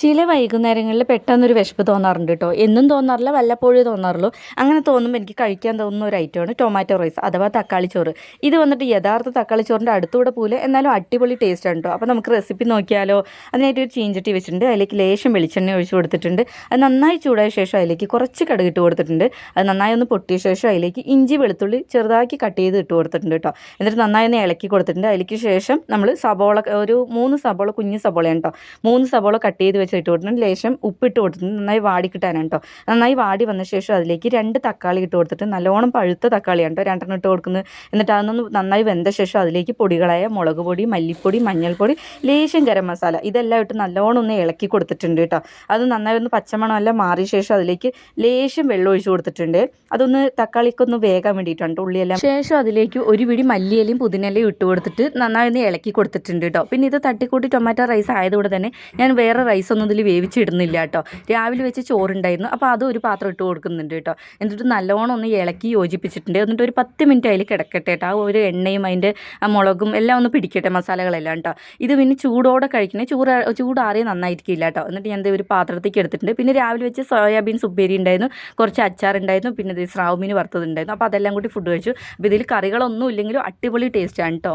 ചില വൈകുന്നേരങ്ങളിൽ പെട്ടെന്നൊരു വിശപ്പ് തോന്നാറുണ്ട് കേട്ടോ എന്നും തോന്നാറില്ല വല്ലപ്പോഴും തോന്നാറുള്ളൂ. അങ്ങനെ തോന്നുമ്പോൾ എനിക്ക് കഴിക്കാൻ തോന്നുന്ന ഒരു ഐറ്റമാണ് ടൊമാറ്റോ റൈസ് അഥവാ തക്കാളി ചോറ്. ഇത് വന്നിട്ട് യഥാർത്ഥ തക്കാളി ചോറിന്റെ അടുത്തൂടെ പോലെ എന്നാലും അടിപൊളി ടേസ്റ്റ് ആണ് കേട്ടോ അപ്പോൾ നമുക്ക് റെസിപ്പി നോക്കിയാലോ? അതിനായിട്ട് ഒരു ചീഞ്ചട്ടി വെച്ചിട്ടുണ്ട്. അതിലേക്ക് ലേശം വെളിച്ചെണ്ണ ഒഴിച്ച് കൊടുത്തിട്ടുണ്ട്. അത് നന്നായി ചൂടായ ശേഷം അതിലേക്ക് കുറച്ച് കടുക് ഇട്ട് കൊടുത്തിട്ടുണ്ട്. അത് നന്നായി ഒന്ന് പൊട്ടിയ ശേഷം അതിലേക്ക് ഇഞ്ചി വെളുത്തുള്ളി ചെറുതാക്കി കട്ട് ചെയ്ത് ഇട്ട് കൊടുത്തിട്ടുണ്ട് കേട്ടോ എന്നിട്ട് നന്നായി ഒന്ന് ഇളക്കി കൊടുത്തിട്ടുണ്ട്. അതിലേക്ക് ശേഷം നമ്മൾ സബോള ഒരു മൂന്ന് സബോള കുഞ്ഞ് സബോളയാണ് കേട്ടോ മൂന്ന് സബോള കട്ട് ചെയ്ത് വെച്ച് ഇട്ട് കൊടുത്തിട്ടുണ്ട്. ലേശം ഉപ്പിട്ട് കൊടുത്തിട്ടുണ്ട്. നന്നായി വാടി കിട്ടാനാണ് കേട്ടോ നന്നായി വാടി വന്ന ശേഷം അതിലേക്ക് രണ്ട് തക്കാളി ഇട്ട് കൊടുത്തിട്ട് നല്ലോണം പഴുത്ത തക്കാളിയാണ് കേട്ടോ രണ്ടെണ്ണം ഇട്ട് കൊടുക്കുന്നത്. എന്നിട്ട് അതൊന്ന് നന്നായി വെന്ത ശേഷം അതിലേക്ക് പൊടികളായ മുളക് പൊടി മല്ലിപ്പൊടി മഞ്ഞൾപ്പൊടി ലേശം ഗരം മസാല ഇതെല്ലാം ഇട്ട് നല്ലോണം ഒന്ന് ഇളക്കി കൊടുത്തിട്ടുണ്ട് കേട്ടോ അത് നന്നായി ഒന്ന് പച്ചമണം എല്ലാം മാറിയ ശേഷം അതിലേക്ക് ലേശം വെള്ളം ഒഴിച്ചു കൊടുത്തിട്ടുണ്ട്. അതൊന്ന് തക്കാളിക്കൊന്ന് വേകാൻ വേണ്ടിയിട്ടാണ് കേട്ടോ ഉള്ളിയെല്ലാം. ശേഷം അതിലേക്ക് ഒരു പിടി മല്ലിയിലയും പുതിനയിലയും ഇട്ട് കൊടുത്തിട്ട് നന്നായി ഒന്ന് ഇളക്കി കൊടുത്തിട്ടുണ്ട് കേട്ടോ പിന്നെ ഇത് തട്ടിക്കൂട്ടി ടൊമാറ്റോ റൈസ് ആയതുകൊണ്ട് തന്നെ ഞാൻ വേറെ റൈസ് ഒന്നും ഇതിൽ വേവിച്ചിടുന്നില്ല കേട്ടോ. രാവിലെ വെച്ച് ചോറുണ്ടായിരുന്നു. അപ്പോൾ അതും ഒരു പാത്രം ഇട്ട് കൊടുക്കുന്നുണ്ട് കേട്ടോ. എന്നിട്ട് നല്ലോണം ഒന്ന് ഇളക്കി യോജിപ്പിച്ചിട്ടുണ്ട്. എന്നിട്ട് ഒരു പത്ത് മിനിറ്റ് അതിൽ കിടക്കട്ടെ കേട്ടോ. ആ ഒരു എണ്ണയും അതിന്റെ മുളകും എല്ലാം ഒന്ന് പിടിക്കട്ടെ മസാലകളെല്ലാം കേട്ടോ. ഇത് പിന്നെ ചൂടോടെ കഴിക്കണേ. ചൂട് ചൂടാറിയ നന്നായിരിക്കില്ല കേട്ടോ. എന്നിട്ട് ഞാൻ ഒരു പാത്രത്തേക്ക് എടുത്തിട്ടുണ്ട്. പിന്നെ രാവിലെ വെച്ച് സോയാബീൻ സുപ്പേരി ഉണ്ടായിരുന്നു. കുറച്ച് അച്ചാർ ഉണ്ടായിരുന്നു പിന്നെ ഇത് സ്രാവ് മീൻ വറുത്തത് ഉണ്ടായിരുന്നു അപ്പോൾ അതെല്ലാം കൂടി ഫുഡ് കഴിച്ചു. അപ്പോൾ ഇതിൽ കറികളൊന്നും ഇല്ലെങ്കിലും അടിപൊളി ടേസ്റ്റാണ് കേട്ടോ.